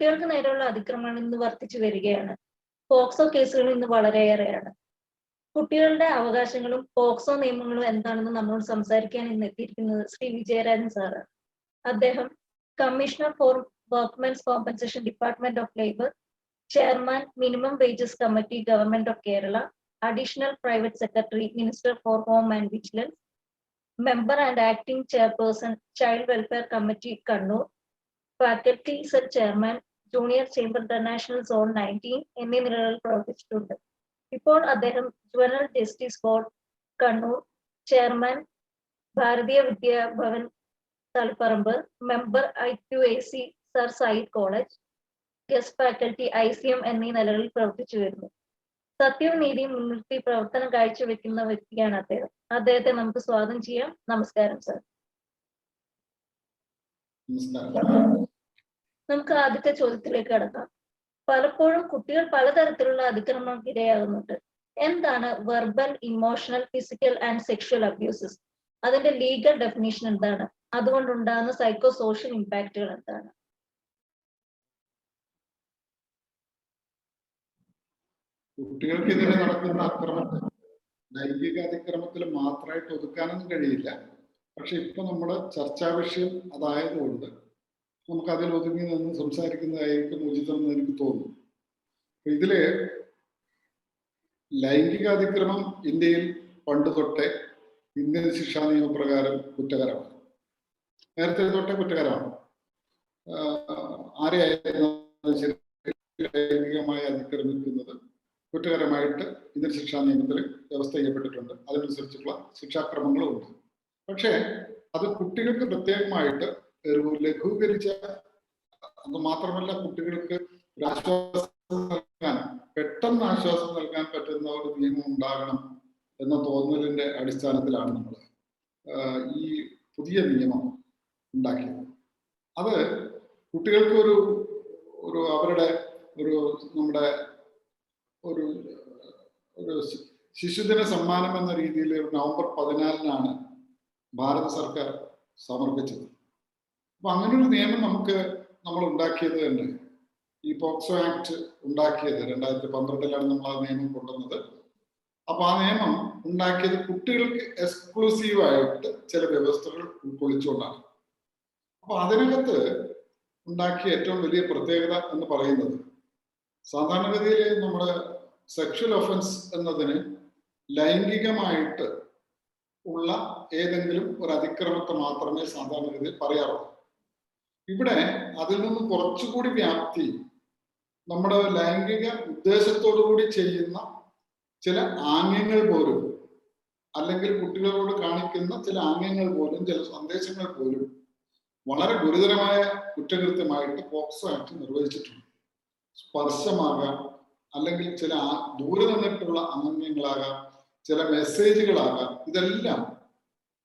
കുട്ടികൾക്ക് നേരെയുള്ള അതിക്രമങ്ങൾ ഇന്ന് വർദ്ധിച്ചു വരികയാണ്. പോക്സോ കേസുകൾ ഇന്ന് വളരെയേറെയാണ്. കുട്ടികളുടെ അവകാശങ്ങളും പോക്സോ നിയമങ്ങളും എന്താണെന്ന് നമ്മളോട് സംസാരിക്കാൻ ഇന്ന് എത്തിയിരിക്കുന്നത് ശ്രീ വിജയരാജൻ സാറാണ് അദ്ദേഹം commissioner for workmen's compensation department of labour chairman minimum wages committee government of Kerala additional private secretary minister for home and vigilance member and acting chairperson child welfare committee Kannur faculty cell chairman junior chamber international zone nineteen എന്നീ നിലകളിൽ പ്രവർത്തിച്ചിട്ടുണ്ട് ഇപ്പോൾ അദ്ദേഹം juvenile justice board Kannur chairman Bharatiya Vidya Bhavan Taliparamba member I Q A C sir Syed college guest faculty I C M എന്നീ നിലകളിൽ പ്രവർത്തിച്ചു വരുന്നു. സത്യവും നീതിയും മുൻനിർത്തി പ്രവർത്തനം കാഴ്ചവെക്കുന്ന വ്യക്തിയാണ് അദ്ദേഹം. അദ്ദേഹത്തെ നമുക്ക് സ്വാഗതം ചെയ്യാം. നമസ്കാരം സർ. നമസ്കാരം. നമുക്ക് ആദ്യത്തെ ചോദ്യത്തിലേക്ക് കടക്കാം. പലപ്പോഴും കുട്ടികൾ പലതരത്തിലുള്ള അതിക്രമങ്ങൾക്ക് ഇരയാകുന്നുണ്ട്. എന്താണ് verbal emotional physical and sexual abuses അതിന്റെ ലീഗൽ ഡെഫിനേഷൻ എന്താണ്? അതുകൊണ്ടുണ്ടാകുന്ന സൈക്കോ സോഷ്യൽ ഇമ്പാക്റ്റുകൾ എന്താണ്? കുട്ടികൾക്കെതിരെ നടക്കുന്ന അക്രമത്തിൽ ലൈംഗിക അതിക്രമത്തിൽ മാത്രമായിട്ട് ഒതുക്കാനൊന്നും കഴിയില്ല. പക്ഷെ ഇപ്പൊ നമ്മുടെ ചർച്ചാ വിഷയം അതായതുകൊണ്ട് നമുക്ക് അതിൽ ഒതുങ്ങി നിന്ന് സംസാരിക്കുന്നതായിരിക്കും ഉചിതം എന്ന് എനിക്ക് തോന്നുന്നു. ഇതിൽ ലൈംഗിക അതിക്രമം ഇന്ത്യയിൽ പണ്ട് തൊട്ടേ ഇന്ത്യൻ ശിക്ഷാ നിയമപ്രകാരം കുറ്റകരമാണ്. നേരത്തെ തൊട്ടേ കുറ്റകരമാണ്. ആരെയായിരുന്നു ലൈംഗികമായി അതിക്രമിക്കുന്നത് കുറ്റകരമായിട്ട് ഇന്ത്യൻ ശിക്ഷാ നിയമത്തിൽ വ്യവസ്ഥ ചെയ്യപ്പെട്ടിട്ടുണ്ട് അതിനനുസരിച്ചുള്ള ശിക്ഷാക്രമങ്ങളും ഉണ്ട്. പക്ഷേ അത് കുട്ടികൾക്ക് പ്രത്യേകമായിട്ട് ലഘൂകരിച്ച അത് മാത്രമല്ല കുട്ടികൾക്ക് ഒരു ആശ്വാസം നൽകാൻ പെട്ടെന്ന് ആശ്വാസം നൽകാൻ പറ്റുന്ന ഒരു നിയമം ഉണ്ടാകണം എന്ന തോന്നലിന്റെ അടിസ്ഥാനത്തിലാണ് നമ്മൾ ഈ പുതിയ നിയമം ഉണ്ടാക്കിയത്. അത് കുട്ടികൾക്ക് ഒരു ഒരു അവരുടെ ഒരു നമ്മുടെ ഒരു ഒരു ശിശുദിന സമ്മാനം എന്ന രീതിയിൽ നവംബർ പതിനാലിനാണ് ഭാരത സർക്കാർ സമർപ്പിച്ചത്. അപ്പൊ അങ്ങനെ ഒരു നിയമം നമുക്ക് നമ്മൾ ഉണ്ടാക്കിയത് തന്നെ. ഈ പോക്സോ ആക്ട് ഉണ്ടാക്കിയത് രണ്ടായിരത്തി പന്ത്രണ്ടിലാണ് നമ്മൾ ആ നിയമം കൊണ്ടുവന്നത്. അപ്പൊ ആ നിയമം ഉണ്ടാക്കിയത് കുട്ടികൾക്ക് എക്സ്ക്ലൂസീവ് ആയിട്ട് ചില വ്യവസ്ഥകൾ ഉൾക്കൊള്ളിച്ചുകൊണ്ടാണ്. അപ്പൊ അതിനകത്ത് ഉണ്ടാക്കിയ ഏറ്റവും വലിയ പ്രത്യേകത എന്ന് പറയുന്നത് സാധാരണഗതിയിൽ നമ്മുടെ സെക്ഷൽ ഒഫൻസ് എന്നതിന് ലൈംഗികമായിട്ട് ഉള്ള ഏതെങ്കിലും ഒരു അതിക്രമത്തെ മാത്രമേ സാധാരണഗതിയിൽ പറയാറുള്ളൂ. ഇവിടെ അതിൽ നിന്ന് കുറച്ചുകൂടി വ്യാപ്തി നമ്മുടെ ലൈംഗിക ഉദ്ദേശത്തോടു കൂടി ചെയ്യുന്ന ചില ആംഗ്യങ്ങൾ പോലും അല്ലെങ്കിൽ കുട്ടികളോട് കാണിക്കുന്ന ചില ആംഗ്യങ്ങൾ പോലും ചില സന്ദേശങ്ങൾ പോലും വളരെ ഗുരുതരമായ കുറ്റകൃത്യമായിട്ട് പോക്സോ ആക്ട് നിർവഹിച്ചിട്ടുണ്ട്. സ്പർശമാകാം അല്ലെങ്കിൽ ചില ദൂരെ നിന്നിട്ടുള്ള അംഗങ്ങളാകാം ചില മെസ്സേജുകളാകാം ഇതെല്ലാം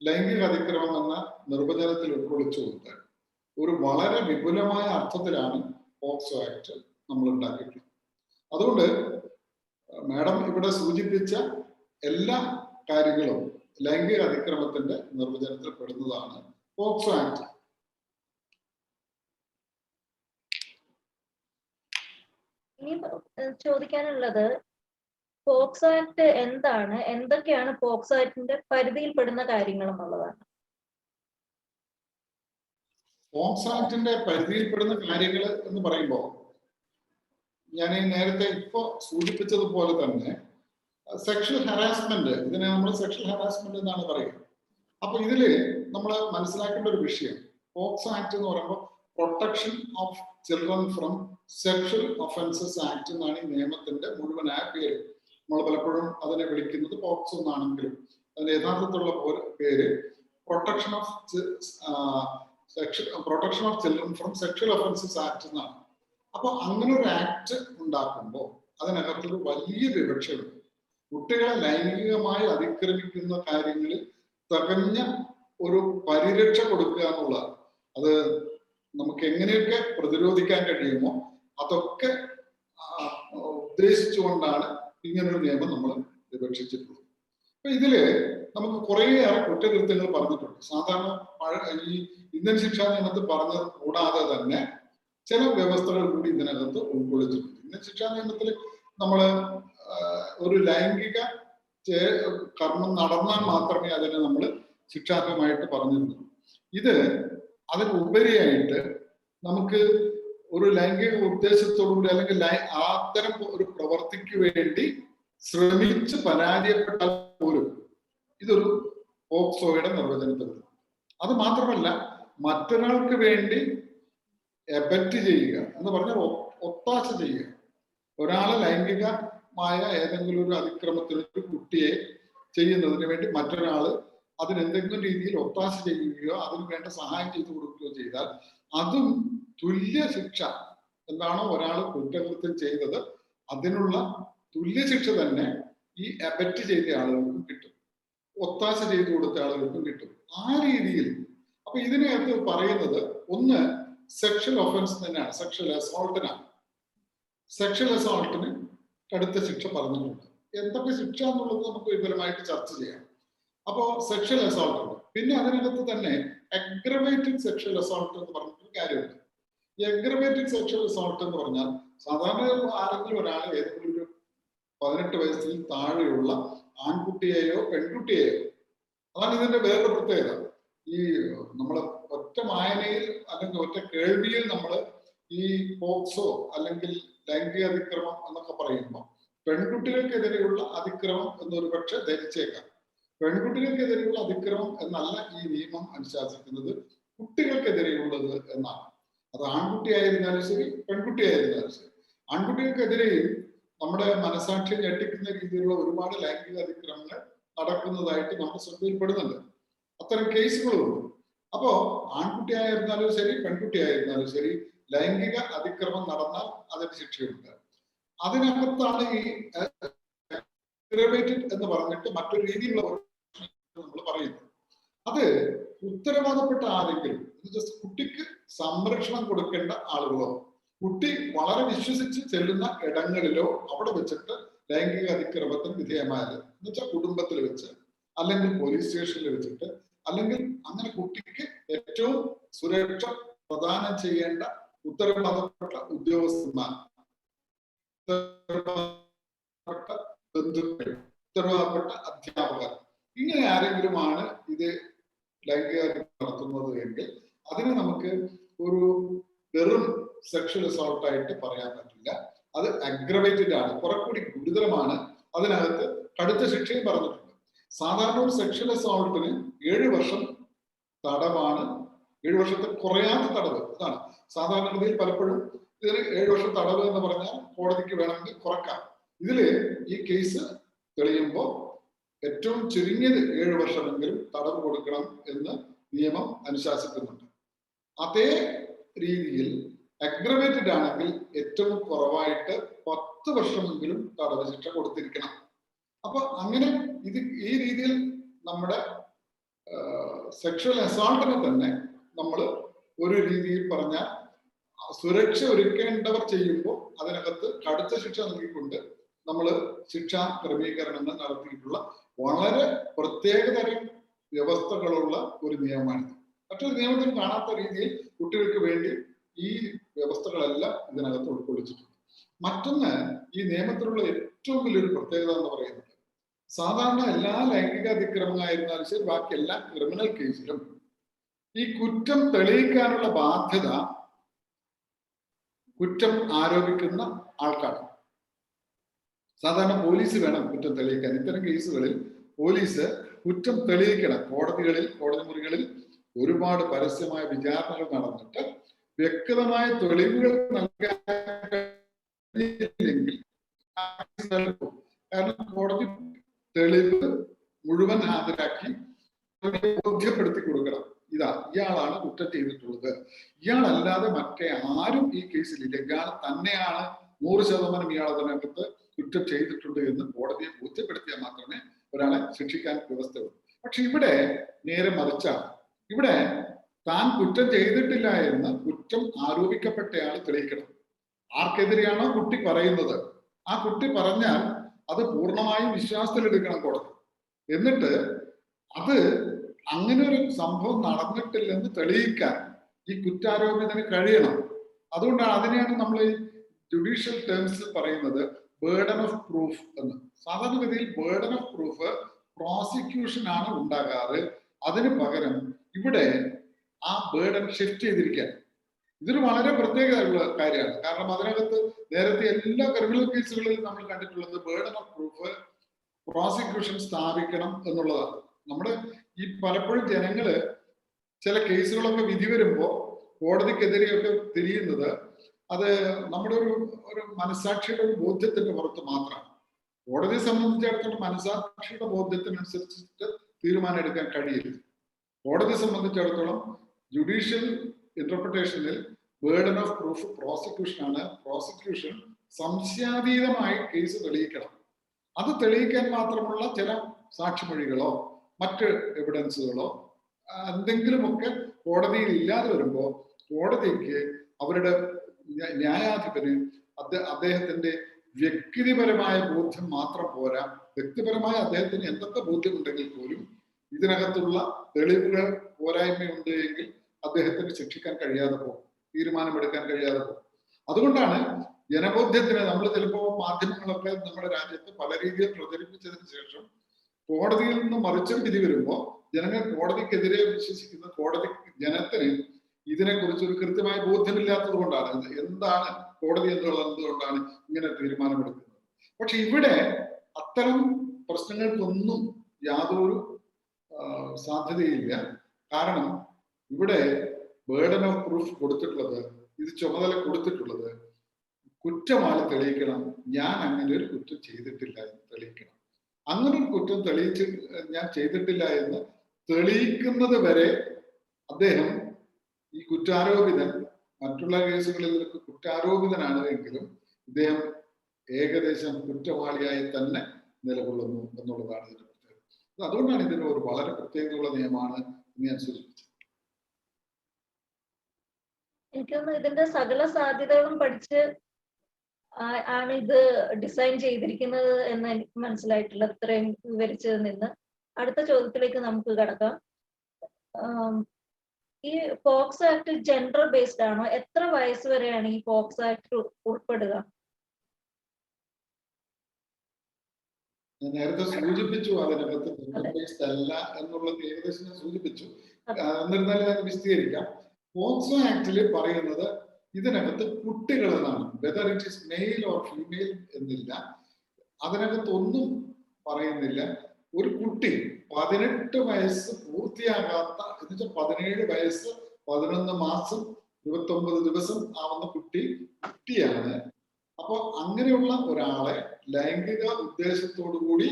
ലൈംഗിക അതിക്രമം എന്ന നിർവചനത്തിൽ ഉൾക്കൊള്ളിച്ചുകൊണ്ട് ഒരു വളരെ വിപുലമായ അർത്ഥത്തിലാണ് പോക്സോ ആക്ട് നമ്മൾ ഉണ്ടാക്കിയിട്ടുള്ളത്. അതുകൊണ്ട് മാഡം ഇവിടെ സൂചിപ്പിച്ച എല്ലാ കാര്യങ്ങളും ലൈംഗിക അതിക്രമത്തിന്റെ നിർവചനത്തിൽ പെടുന്നതാണ് പോക്സോ ആക്ട്. ഇനി ചോദിക്കാനുള്ളത് പോക്സോ ആക്ട് എന്താണ്? എന്തൊക്കെയാണ് പോക്സോ ആക്ടിന്റെ പരിധിയിൽപ്പെടുന്ന കാര്യങ്ങൾ എന്നുള്ളതാണ്. ആക്ടിന്റെ പരിധിയിൽപ്പെടുന്ന കാര്യങ്ങൾ എന്ന് പറയുമ്പോൾ ഞാൻ നേരത്തെ ഇപ്പോ സൂചിപ്പിച്ചതുപോലെ തന്നെ സെക്ഷൽ ഹറാസ്മെന്റ് ഇതിനെ നമ്മൾ സെക്ഷൽ ഹറാസ്മെന്റ് എന്നാണ് പറയുക. അപ്പൊ ഇതിൽ നമ്മൾ മനസ്സിലാക്കേണ്ട ഒരു വിഷയം പോക്സ് ആക്ട് എന്ന് പറയുമ്പോൾ protection of children from sexual offences act എന്നാണ് ഈ നിയമത്തിന്റെ മുഴുവനായ പേര്. നമ്മൾ പലപ്പോഴും അതിനെ വിളിക്കുന്നത് പോക്സ് എന്നാണെങ്കിലും അതിന്റെ യഥാർത്ഥത്തിലുള്ള പേര് protection of sexual protection of children from sexual offences act എന്നാണ്. അപ്പൊ അങ്ങനെ ഒരു ആക്ട് ഉണ്ടാക്കുമ്പോൾ അതിനകത്തൊരു വലിയ വിവക്ഷയുണ്ട്. കുട്ടികളെ ലൈംഗികമായി അതിക്രമിക്കുന്ന കാര്യങ്ങളിൽ തികഞ്ഞ ഒരു പരിരക്ഷ കൊടുക്കുക എന്നുള്ളതാണ്. അത് നമുക്ക് എങ്ങനെയൊക്കെ പ്രതിരോധിക്കാൻ കഴിയുമോ അതൊക്കെ ഉദ്ദേശിച്ചുകൊണ്ടാണ് ഇങ്ങനൊരു നിയമം നമ്മൾ വിവക്ഷിച്ചിട്ടുള്ളത്. അപ്പൊ ഇതിൽ നമുക്ക് കുറേയേറെ കുറ്റകൃത്യങ്ങൾ പറഞ്ഞിട്ടുണ്ട്. സാധാരണ ഈ ഇന്ത്യൻ ശിക്ഷാ നിയമത്തിൽ പറഞ്ഞത് കൂടാതെ തന്നെ ചില വ്യവസ്ഥകൾ കൂടി ഇതിനകത്ത് ഉൾക്കൊള്ളിച്ചിട്ടുണ്ട്. ഇന്ത്യൻ ശിക്ഷാ നിയമത്തിൽ നമ്മൾ ഒരു ലൈംഗിക കർമ്മം നടന്നാൽ മാത്രമേ അതിനെ നമ്മൾ ശിക്ഷാർഹമായിട്ട് പറഞ്ഞിരുന്നു ഇത് അതിന് ഉപരിയായിട്ട് നമുക്ക് ഒരു ലൈംഗിക ഉദ്ദേശത്തോടുകൂടി അല്ലെങ്കിൽ അത്തരം ഒരു പ്രവർത്തിക്ക് വേണ്ടി ശ്രമിച്ച് പരാജയപ്പെട്ടാൽ പോലും ഇതൊരു പോക്സോയുടെ നിർവചനത്തിൽ അത് മാത്രമല്ല മറ്റൊരാൾക്ക് വേണ്ടി എബറ്റ് ചെയ്യുക എന്ന് പറഞ്ഞാൽ ഒത്താശ ചെയ്യുക. ഒരാളെ ലൈംഗികമായ ഏതെങ്കിലും ഒരു അതിക്രമത്തിന് ഒരു കുട്ടിയെ ചെയ്യുന്നതിന് വേണ്ടി മറ്റൊരാൾ അതിനെന്തെങ്കിലും രീതിയിൽ ഒത്താശ ചെയ്യുകയോ അതിന് വേണ്ട സഹായം ചെയ്തു കൊടുക്കുകയോ ചെയ്താൽ അതും തുല്യ ശിക്ഷ എന്താണോ ഒരാൾ കുറ്റകൃത്യം ചെയ്തത് അതിനുള്ള തുല്യ ശിക്ഷ തന്നെ ഈ എബറ്റ് ചെയ്ത ആളുകൾക്കും കിട്ടും. ഒത്താശ ചെയ്തു കൊടുത്ത ആളുകൾക്കും കിട്ടും. ആ രീതിയിൽ അപ്പൊ ഇതിനകത്ത് പറയുന്നത് ഒന്ന് സെക്ഷൽ ഒഫൻസ് തന്നെയാണ് സെക്ഷൽ അസോൾട്ടിനാണ് സെക്ഷൽ അസോൾട്ടിന് കടുത്ത ശിക്ഷ പറഞ്ഞിട്ടുണ്ട്. എന്തൊക്കെ ശിക്ഷ എന്നുള്ളത് നമുക്ക് വിപുലമായിട്ട് ചർച്ച ചെയ്യാം. അപ്പോ സെക്ഷൽ അസോൾട്ട് ഉണ്ട് പിന്നെ അതിനകത്ത് തന്നെ അഗ്രവേറ്റഡ് സെക്ഷൽ അസോൾട്ട് എന്ന് പറഞ്ഞിട്ടൊരു കാര്യമുണ്ട്. ഈ അഗ്രവേറ്റഡ് സെക്ഷൽ അസോൾട്ട് എന്ന് പറഞ്ഞാൽ സാധാരണ ആരെങ്കിലും ഒരാൾ ഏതെങ്കിലും ഒരു പതിനെട്ട് വയസ്സിൽ താഴെയുള്ള ആൺകുട്ടിയെയോ പെൺകുട്ടിയെയോ? അതാണ് ഇതിന്റെ വേറൊരു പ്രത്യേകത. ഈ നമ്മൾ ഒറ്റ വായനയിൽ അല്ലെങ്കിൽ ഒറ്റ കേൾവിയിൽ നമ്മൾ ഈ പോക്സോ അല്ലെങ്കിൽ ലൈംഗിക അതിക്രമം എന്നൊക്കെ പറയുമ്പോൾ പെൺകുട്ടികൾക്കെതിരെയുള്ള അതിക്രമം എന്നൊരു പക്ഷെ ധരിച്ചേക്കാം. പെൺകുട്ടികൾക്കെതിരെയുള്ള അതിക്രമം എന്നല്ല ഈ നിയമം അനുശാസിക്കുന്നത്. കുട്ടികൾക്കെതിരെയുള്ളത് എന്നാണ്. അത് ആൺകുട്ടിയായിരുന്നാലും ശരി പെൺകുട്ടിയായിരുന്നാലും ശരി. ആൺകുട്ടികൾക്കെതിരെയും നമ്മുടെ മനസാക്ഷി ഞെട്ടിക്കുന്ന രീതിയിലുള്ള ഒരുപാട് ലൈംഗിക അതിക്രമങ്ങൾ നടക്കുന്നതായിട്ട് നമ്മുടെ ശ്രദ്ധയിൽപ്പെടുന്നുണ്ട്. അത്തരം കേസുകളുണ്ട്. അപ്പോ ആൺകുട്ടിയായിരുന്നാലും ശരി പെൺകുട്ടിയായിരുന്നാലും ശരി ലൈംഗിക അതിക്രമം നടന്നാൽ അതിന് ശിക്ഷയുണ്ട്. അതിനകത്താണ് ഈ എന്ന് പറഞ്ഞിട്ട് മറ്റൊരു രീതിയിലുള്ള നമ്മൾ പറയുന്നത്. അത് ഉത്തരവാദപ്പെട്ട ആരെങ്കിലും കുട്ടിക്ക് സംരക്ഷണം കൊടുക്കേണ്ട ആളുകളോ കുട്ടി വളരെ വിശ്വസിച്ച് ചെല്ലുന്ന ഇടങ്ങളിലോ അവിടെ വെച്ചിട്ട് ലൈംഗിക അതിക്രമത്തിന് വിധേയമായത്. എന്ന് വെച്ചാൽ കുടുംബത്തിൽ വെച്ച് അല്ലെങ്കിൽ പോലീസ് സ്റ്റേഷനിൽ വെച്ചിട്ട് അല്ലെങ്കിൽ അങ്ങനെ കുട്ടിക്ക് ഏറ്റവും സുരക്ഷ പ്രദാനം ചെയ്യേണ്ട ഉത്തരവാദപ്പെട്ട ഉദ്യോഗസ്ഥന്മാർ ഉത്തരവാദപ്പെട്ട ബന്ധുക്കൾ ഉത്തരവാദപ്പെട്ട അധ്യാപകർ. ഇങ്ങനെ ആരെങ്കിലുമാണ് ഇത് ലൈംഗിക നടത്തുന്നത് എങ്കിൽ അതിനെ നമുക്ക് ഒരു വെറും സെക്ഷൽ അസോൾട്ട് ആയിട്ട് പറയാൻ പറ്റില്ല. അത് അഗ്രവേറ്റഡ് ആണ്. കുറെ കൂടി ഗുരുതരമാണ്. അതിനകത്ത് കടുത്ത ശിക്ഷയും പറഞ്ഞിട്ടുണ്ട്. സാധാരണ ഒരു സെക്ഷൽ അസോൾട്ടിന് ഏഴ് വർഷം തടവാണ്. ഏഴ് വർഷത്തെ കുറയാത്ത തടവ്. അതാണ് സാധാരണഗതിയിൽ പലപ്പോഴും ഇതിന് ഏഴ് വർഷം തടവ് എന്ന് പറഞ്ഞാൽ കോടതിക്ക് വേണമെങ്കിൽ കുറക്കാം. ഇതിൽ ഈ കേസ് തെളിയുമ്പോൾ ഏറ്റവും ചുരുങ്ങിയത് ഏഴ് വർഷമെങ്കിലും തടവ് കൊടുക്കണം എന്ന് നിയമം അനുശാസിക്കുന്നുണ്ട്. അതേ രീതിയിൽ അഗ്രവേറ്റഡ് ആണെങ്കിൽ ഏറ്റവും കുറവായിട്ട് പത്ത് വർഷമെങ്കിലും തടവ് ശിക്ഷ കൊടുത്തിരിക്കണം. അപ്പൊ അങ്ങനെ ഇത് ഈ രീതിയിൽ നമ്മുടെ സെക്ഷൽ അസോൾട്ടിനെ തന്നെ നമ്മൾ ഒരു രീതിയിൽ പറഞ്ഞാൽ സുരക്ഷ ഒരുക്കേണ്ടവർ ചെയ്യുമ്പോൾ അതിനകത്ത് കടുത്ത ശിക്ഷ നൽകിക്കൊണ്ട് നമ്മൾ ശിക്ഷാ ക്രമീകരണങ്ങൾ നടത്തിയിട്ടുള്ള വളരെ പ്രത്യേകതരം വ്യവസ്ഥകളുള്ള ഒരു നിയമമാണിത്. മറ്റൊരു നിയമത്തിൽ കാണാത്ത രീതിയിൽ കുട്ടികൾക്ക് വേണ്ടി ഈ വ്യവസ്ഥകളെല്ലാം ഇതിനകത്ത് ഉൾക്കൊള്ളിച്ചിട്ടുണ്ട്. മറ്റൊന്ന് ഈ നിയമത്തിലുള്ള ഏറ്റവും വലിയൊരു പ്രത്യേകത എന്ന് പറയുന്നത് സാധാരണ എല്ലാ ലൈംഗിക അതിക്രമങ്ങളായിരുന്നാലും ശരി ബാക്കി എല്ലാ ക്രിമിനൽ കേസിലും ഈ കുറ്റം തെളിയിക്കാനുള്ള ബാധ്യത കുറ്റം ആരോപിക്കുന്ന ആൾക്കാണ് സാധാരണ പോലീസ് വേണം കുറ്റം തെളിയിക്കാൻ. ഇത്തരം കേസുകളിൽ പോലീസ് കുറ്റം തെളിയിക്കണം. കോടതികളിൽ കോടതി മുറികളിൽ ഒരുപാട് പരസ്യമായ വിചാരണകൾ നടന്നിട്ട് വ്യക്തമായ തെളിവുകൾ നൽകാൻ കാരണം കോടതി തെളിവ് മുഴുവൻ ഹാജരാക്കി ബോധ്യപ്പെടുത്തി കൊടുക്കണം. ഇതാ ഇയാളാണ് കുറ്റം ചെയ്തിട്ടുള്ളത്. ഇയാളല്ലാതെ മറ്റേ ആരും ഈ കേസിലില്ല ഇയാൾ തന്നെയാണ് നൂറ് ശതമാനം ഇയാൾ അതിനകത്ത് കുറ്റം ചെയ്തിട്ടുണ്ട് എന്ന് കോടതിയെ ബോധ്യപ്പെടുത്തിയാൽ മാത്രമേ ഒരാളെ ശിക്ഷിക്കാൻ വ്യവസ്ഥയുള്ളൂ. പക്ഷെ ഇവിടെ നേരെ മറിച്ചാണ്. ഇവിടെ താൻ കുറ്റം ചെയ്തിട്ടില്ല എന്ന് കുറ്റം ആരോപിക്കപ്പെട്ടയാൾ തെളിയിക്കണം. ആർക്കെതിരെയാണോ കുട്ടി പറയുന്നത്? ആ കുട്ടി പറഞ്ഞാൽ അത് പൂർണമായും വിശ്വാസത്തിലെടുക്കണം കോടതി. എന്നിട്ട് അത് അങ്ങനെ ഒരു സംഭവം നടന്നിട്ടില്ലെന്ന് തെളിയിക്കാൻ ഈ കുറ്റാരോപിതന് കഴിയണം. അതുകൊണ്ടാണ് അതിനെയാണ് നമ്മൾ ഈ ജുഡീഷ്യൽ ടേംസിൽ പറയുന്നത് ബേർഡൻ ഓഫ് പ്രൂഫ് എന്ന്. സാധാരണഗതിയിൽ ബേർഡൻ ഓഫ് പ്രൂഫ് പ്രോസിക്യൂഷൻ ആണ് ഉണ്ടാകാറ്. അതിന് പകരം ഇവിടെ ആ ബേർഡൻ ഷിഫ്റ്റ് ചെയ്തിരിക്കുക ഇതൊരു വളരെ പ്രത്യേകതയുള്ള കാര്യമാണ്. കാരണം അതിനകത്ത് നേരത്തെ എല്ലാ ക്രിമിനൽ കേസുകളിലും നമ്മൾ കണ്ടിട്ടുള്ളത് ബേർഡൻ ഓഫ് പ്രൂഫ് പ്രോസിക്യൂഷൻ സ്ഥാപിക്കണം എന്നുള്ളതാണ്. നമ്മുടെ ഈ പലപ്പോഴും ജനങ്ങൾ ചില കേസുകളൊക്കെ വിധി വരുമ്പോൾ കോടതിക്കെതിരെയൊക്കെ തിരിയുന്നത് അത് നമ്മുടെ ഒരു ഒരു മനസാക്ഷിയുടെ ഒരു ബോധ്യത്തിന്റെ പുറത്ത് മാത്രമാണ്. കോടതിയെ സംബന്ധിച്ചിടത്തോളം മനസാക്ഷിയുടെ ബോധ്യത്തിനനുസരിച്ചിട്ട് തീരുമാനം എടുക്കാൻ കഴിയില്ല. കോടതിയെ സംബന്ധിച്ചിടത്തോളം ജുഡീഷ്യൽ ഇന്റർപ്രിട്ടേഷനിൽ ബേർഡൻ ഓഫ് പ്രൂഫ് പ്രോസിക്യൂഷൻ ആണ്. പ്രോസിക്യൂഷൻ സംശയാതീതമായി കേസ് തെളിയിക്കണം. അത് തെളിയിക്കാൻ മാത്രമുള്ള ചില സാക്ഷിമൊഴികളോ മറ്റ് എവിഡൻസുകളോ എന്തെങ്കിലുമൊക്കെ കോടതിയിൽ ഇല്ലാതെ വരുമ്പോൾ കോടതിക്ക് അവരുടെ ന്യാ- ന്യായാധിപന് അദ്ദേഹത്തിന്റെ വ്യക്തിപരമായ ബോധ്യം മാത്രം പോരാ. വ്യക്തിപരമായ അദ്ദേഹത്തിന് എന്തൊക്കെ ബോധ്യമുണ്ടെങ്കിൽ പോലും ഇതിനകത്തുള്ള തെളിവുകൾ പോരായ്മയുണ്ട് എങ്കിൽ അദ്ദേഹത്തിന് ശിക്ഷിക്കാൻ കഴിയാതെ പോകും തീരുമാനമെടുക്കാൻ കഴിയാതെ പോകും. അതുകൊണ്ടാണ് ജനബോധ്യത്തിന് നമ്മൾ ചിലപ്പോൾ മാധ്യമങ്ങളൊക്കെ നമ്മുടെ രാജ്യത്ത് പല രീതിയിൽ പ്രചരിപ്പിച്ചതിന് ശേഷം കോടതിയിൽ നിന്ന് മറിച്ചും വിധി വരുമ്പോൾ ജനങ്ങൾ കോടതിക്കെതിരെ വിശ്വസിക്കുന്ന കോടതി ജനത്തിന് ഇതിനെക്കുറിച്ച് ഒരു കൃത്യമായ ബോധ്യമില്ലാത്തത് കൊണ്ടാണ്. എന്താണ് കോടതി എന്നുള്ളത് എന്തുകൊണ്ടാണ് ഇങ്ങനെ തീരുമാനമെടുക്കുന്നത്? പക്ഷെ ഇവിടെ അത്തരം പ്രശ്നങ്ങൾക്കൊന്നും യാതൊരു സാധ്യതയില്ല. കാരണം ഇവിടെ ബേർഡൻ ഓഫ് പ്രൂഫ് കൊടുത്തിട്ടുള്ളത് ഇത് ചുമതല കൊടുത്തിട്ടുള്ളത് കുറ്റമാണ് തെളിയിക്കണം. ഞാൻ അങ്ങനെ ഒരു കുറ്റം ചെയ്തിട്ടില്ല എന്ന് തെളിയിക്കണം. അങ്ങനെ ഒരു കുറ്റം തെളിയിച്ച് ഞാൻ ചെയ്തിട്ടില്ല എന്ന് തെളിയിക്കുന്നത് വരെ അദ്ദേഹം ഈ കുറ്റാരോപിതൻ മറ്റുള്ള കേസുകളിൽ കുറ്റാരോപിതനാണ് എങ്കിലും ഇദ്ദേഹം ഏകദേശം കുറ്റവാളിയായി തന്നെ നിലകൊള്ളുന്നു എന്നുള്ളതാണ് ഇതിന്റെ പ്രത്യേകത. അതുകൊണ്ടാണ് ഇതിന് ഒരു വളരെ പ്രത്യേകതയുള്ള നിയമമാണ് എന്ന് ഞാൻ സൂചിപ്പിച്ചത്. എനിക്ക് തോന്നുന്നു ഇതിന്റെ സകല സാധ്യതകളും പഠിച്ച് ആണ് ഇത് ഡിസൈൻ ചെയ്തിരിക്കുന്നത് എന്ന് എനിക്ക് മനസ്സിലായിട്ടുള്ള ഇത്രയും വിവരിച്ചതിൽ നിന്ന്. അടുത്ത ചോദ്യത്തിലേക്ക് നമുക്ക് കടക്കാം. ഈ പോക്സ് ആക്ട് ജെൻഡർ ബേസ്ഡ് ആണോ? എത്ര വയസ്സ് വരെയാണ് ഈ പോക്സ് ആക്ട് ഉൾപ്പെടുക? നേരത്തെ സൂചിപ്പിച്ചു ബേസ്ഡ് അല്ല എന്നുള്ളത് ഏകദേശം സൂചിപ്പിച്ചു. എന്നിരുന്നാലും ഞാൻ വിശദീകരിക്കാം. പോക്സോ ആക്ടിൽ പറയുന്നത് ഇതിനകത്ത് കുട്ടികൾ എന്നാണ്. Whether it is male or female എന്നില്ല. അതിനകത്ത് ഒന്നും പറയുന്നില്ല. ഒരു കുട്ടി പതിനെട്ട് വയസ്സ് പൂർത്തിയാകാത്ത എന്നുവെച്ചാൽ പതിനേഴ് വയസ്സ് പതിനൊന്ന് മാസം ഇരുപത്തി ഒമ്പത് ദിവസം ആവുന്ന കുട്ടി കുട്ടിയാണ്. അപ്പൊ അങ്ങനെയുള്ള ഒരാളെ ലൈംഗിക ഉദ്ദേശത്തോടു കൂടി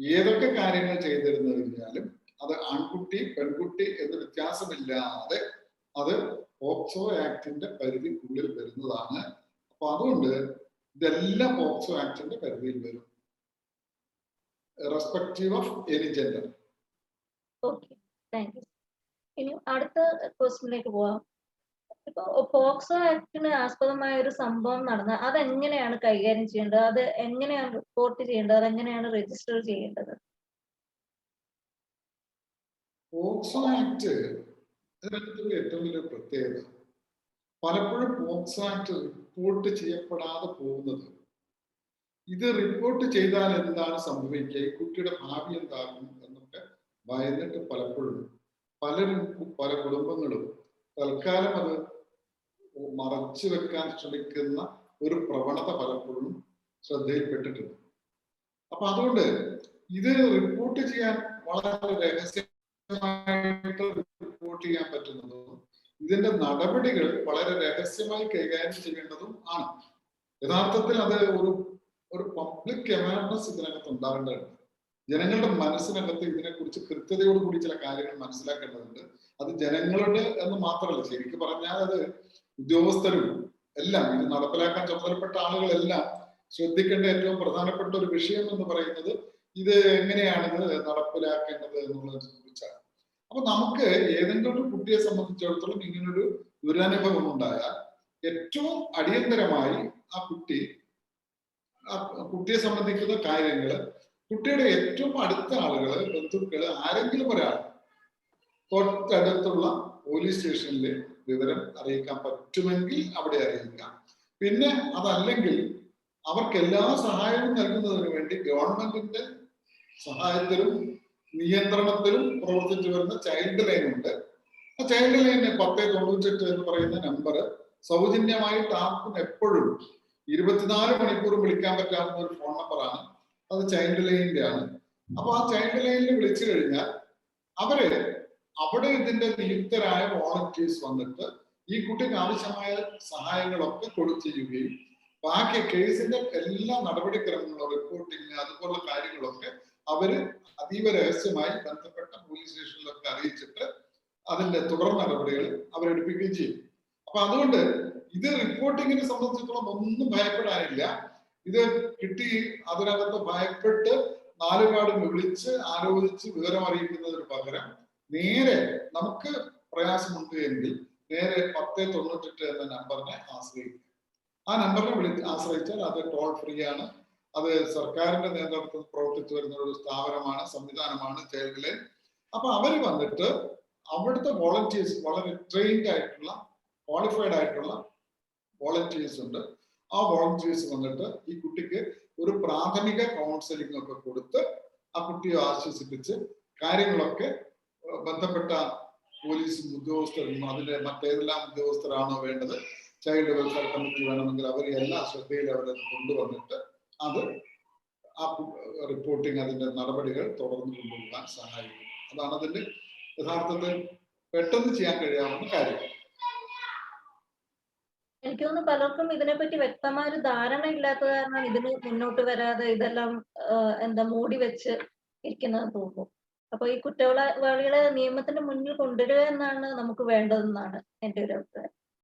ഏതൊക്കെ കാര്യങ്ങൾ ചെയ്തിരുന്നു കഴിഞ്ഞാലും അത് ആൺകുട്ടി പെൺകുട്ടി എന്ന് വ്യത്യാസമില്ലാതെ അത് പോക്സോ ആക്ടിന്റെ പരിധിക്കുള്ളിൽ വരുന്നതാണ്. അപ്പൊ അതുകൊണ്ട് ഇതെല്ലാം പോക്സോ ആക്ടിന്റെ പരിധിയിൽ വരും. Respective of any gender okay thank you ഇനി അടുത്ത ക്വസ്റ്റിനിലേക്ക് പോവാം. ഇപ്പൊ പോക്സോ ആക്ടിന് ആസ്പദമായ ഒരു സംഭവം നടന്ന അതെങ്ങനെയാണ് കൈകാര്യം ചെയ്യേണ്ടത്? അത് എങ്ങനെയാണ് റിപ്പോർട്ട് ചെയ്യേണ്ടത്? അത് എങ്ങനെയാണ് രജിസ്റ്റർ ചെയ്യേണ്ടത്? പോക്സോ ആക്ട് ഇതിനകത്തുള്ള ഏറ്റവും വലിയ പ്രത്യേകത പലപ്പോഴും പോക്സോ ആക്ട് റിപ്പോർട്ട് ചെയ്യപ്പെടാതെ പോകുന്നത്. ഇത് റിപ്പോർട്ട് ചെയ്താൽ എന്താണ് സംഭവിക്കുക? ഈ കുട്ടിയുടെ ഭാവി എന്താകും എന്നൊക്കെ ഭയന്നിട്ട് പലപ്പോഴും പലരും പല കുടുംബങ്ങളും തൽക്കാലം അത് മറച്ചു വെക്കാൻ ശ്രമിക്കുന്ന ഒരു പ്രവണത പലപ്പോഴും ശ്രദ്ധയിൽപ്പെട്ടിട്ടുണ്ട്. അപ്പൊ അതുകൊണ്ട് ഇത് റിപ്പോർട്ട് ചെയ്യാൻ വളരെ രഹസ്യമായിട്ട് റിപ്പോർട്ട് ചെയ്യാൻ പറ്റുന്നതും ഇതിന്റെ നടപടികൾ വളരെ രഹസ്യമായി കൈകാര്യം ചെയ്യേണ്ടതും ആണ്. യഥാർത്ഥത്തിൽ അത് ഒരു ഒരു പബ്ലിക് അവയർനെസ് ഇതിനകത്ത് ഉണ്ടാകേണ്ടതുണ്ട്. ജനങ്ങളുടെ മനസ്സിനകത്ത് ഇതിനെക്കുറിച്ച് കൃത്യതയോടുകൂടി ചില കാര്യങ്ങൾ മനസ്സിലാക്കേണ്ടതുണ്ട്. അത് ജനങ്ങളുടെ എന്ന് മാത്രമല്ല ശരിക്കും പറഞ്ഞാൽ അത് ഉദ്യോഗസ്ഥരും എല്ലാം ഇത് നടപ്പിലാക്കാൻ ചുമതലപ്പെട്ട ആളുകളെല്ലാം ശ്രദ്ധിക്കേണ്ട ഏറ്റവും പ്രധാനപ്പെട്ട ഒരു വിഷയം എന്ന് പറയുന്നത് ഇത് എങ്ങനെയാണ് ഇത് നടപ്പിലാക്കേണ്ടത് എന്നുള്ളതിനെ കുറിച്ചാണ് അപ്പൊ നമുക്ക് ഏതെങ്കിലും ഒരു കുട്ടിയെ സംബന്ധിച്ചിടത്തോളം ഇങ്ങനൊരു ദുരനുഭവം ഉണ്ടായാൽ ഏറ്റവും അടിയന്തരമായി ആ കുട്ടി ആ കുട്ടിയെ സംബന്ധിക്കുന്ന കാര്യങ്ങൾ കുട്ടിയുടെ ഏറ്റവും അടുത്ത ആളുകൾ ബന്ധുക്കൾ ആരെങ്കിലും ഒരാൾ തൊട്ടടുത്തുള്ള പോലീസ് സ്റ്റേഷനിൽ വിവരം അറിയിക്കാൻ പറ്റുമെങ്കിൽ അവിടെ അറിയിക്കാം. പിന്നെ അതല്ലെങ്കിൽ അവർക്ക് എല്ലാ സഹായവും നൽകുന്നതിന് വേണ്ടി ഗവൺമെന്റിന്റെ സഹായത്തിലും നിയന്ത്രണത്തിലും പ്രവർത്തിച്ചു വരുന്ന ചൈൽഡ് ലൈൻ ഉണ്ട്. ആ ചൈൽഡ് ലൈന് പത്ത് തൊണ്ണൂറ്റെട്ട് എന്ന് പറയുന്ന നമ്പർ സൗജന്യമായിട്ട് ആർക്കും എപ്പോഴും ഇരുപത്തിനാല് മണിക്കൂർ വിളിക്കാൻ പറ്റാവുന്ന ഒരു ഫോൺ നമ്പറാണ് അത് ചൈൽഡ് ലൈനിന്റെ ആണ്. അപ്പൊ ആ ചൈൽഡ് ലൈനിൽ വിളിച്ചു കഴിഞ്ഞാൽ അവർ അവിടെ ഇതിന്റെ നിയുക്തരായ വോളണ്ടിയേഴ്സ് വന്നിട്ട് ഈ കുട്ടിക്ക് ആവശ്യമായ സഹായങ്ങളൊക്കെ കൊടു ചെയ്യുകയും ബാക്കി കേസിന്റെ എല്ലാ നടപടിക്രമങ്ങളും റിപ്പോർട്ടിങ് അതുപോലുള്ള കാര്യങ്ങളൊക്കെ അവർ അതീവ രഹസ്യമായി ബന്ധപ്പെട്ട പോലീസ് സ്റ്റേഷനിലൊക്കെ അറിയിച്ചിട്ട് അതിന്റെ തുടർ നടപടികൾ അവരെടുപ്പിക്കുകയും ചെയ്യും. അപ്പൊ അതുകൊണ്ട് ഇത് റിപ്പോർട്ടിങ്ങിനെ സംബന്ധിച്ചിടത്തോളം ഒന്നും ഭയപ്പെടാനില്ല. ഇത് കിട്ടി അതിനകത്ത് ഭയപ്പെട്ട് നാലുപാടും വിളിച്ച് ആലോചിച്ച് വിവരം അറിയിക്കുന്നതിന് പകരം നേരെ നമുക്ക് പ്രയാസമുണ്ട് എങ്കിൽ നേരെ പത്ത് തൊണ്ണൂറ്റെട്ട് എന്ന നമ്പറിനെ ആശ്രയിക്കും ആ നമ്പറിനെ വിളി ആശ്രയിച്ചാൽ അത് ടോൾ ഫ്രീ ആണ്. അത് സർക്കാരിന്റെ നേതൃത്വത്തിൽ പ്രവർത്തിച്ചു വരുന്ന ഒരു സ്ഥാപനമാണ് സംവിധാനമാണ് ലൈൻ അപ്പൊ അവർ വന്നിട്ട് അവിടുത്തെ വോളണ്ടിയേഴ്സ് വളരെ ട്രെയിൻഡ് ആയിട്ടുള്ള ക്വാളിഫൈഡ് ആയിട്ടുള്ള വോളണ്ടിയേഴ്സ് ഉണ്ട്. ആ വോളണ്ടിയേഴ്സ് വന്നിട്ട് ഈ കുട്ടിക്ക് ഒരു പ്രാഥമിക കൗൺസിലിംഗ് ഒക്കെ കൊടുത്ത് ആ കുട്ടിയെ ആശ്വസിപ്പിച്ച് കാര്യങ്ങളൊക്കെ ബന്ധപ്പെട്ട പോലീസ് ഉദ്യോഗസ്ഥരും അതിന്റെ മറ്റേതെല്ലാം ഉദ്യോഗസ്ഥരാണോ വേണ്ടത് ചൈൽഡ് വെൽഫെയർ കമ്മിറ്റി വേണമെങ്കിൽ അവർ എല്ലാ ശ്രദ്ധയിൽ അവരെ കൊണ്ടുവന്നിട്ട് അത് ആ റിപ്പോർട്ടിംഗ് അതിന്റെ നടപടികൾ തുടർന്ന് കൊണ്ടുപോകാൻ സഹായിക്കും. അതാണ് അതിന്റെ യഥാർത്ഥത്തിൽ പെട്ടെന്ന് ചെയ്യാൻ കഴിയാവുന്ന കാര്യം. എനിക്ക് തോന്നുന്നു പലർക്കും ഇതിനെപ്പറ്റി വ്യക്തമായ ഒരു ധാരണ ഇല്ലാത്ത കാരണം ഇതിന് മുന്നോട്ട് വരാതെ ഇതെല്ലാം എന്താ മൂടി വെച്ച് ഇരിക്കുന്നത് തോന്നുന്നു. അപ്പൊ ഈ കുറ്റവാളികളെ നിയമത്തിന്റെ മുന്നിൽ കൊണ്ടുവരിക എന്നാണ് നമുക്ക് വേണ്ടതെന്നാണ് എന്റെ ഒരു അഭിപ്രായം.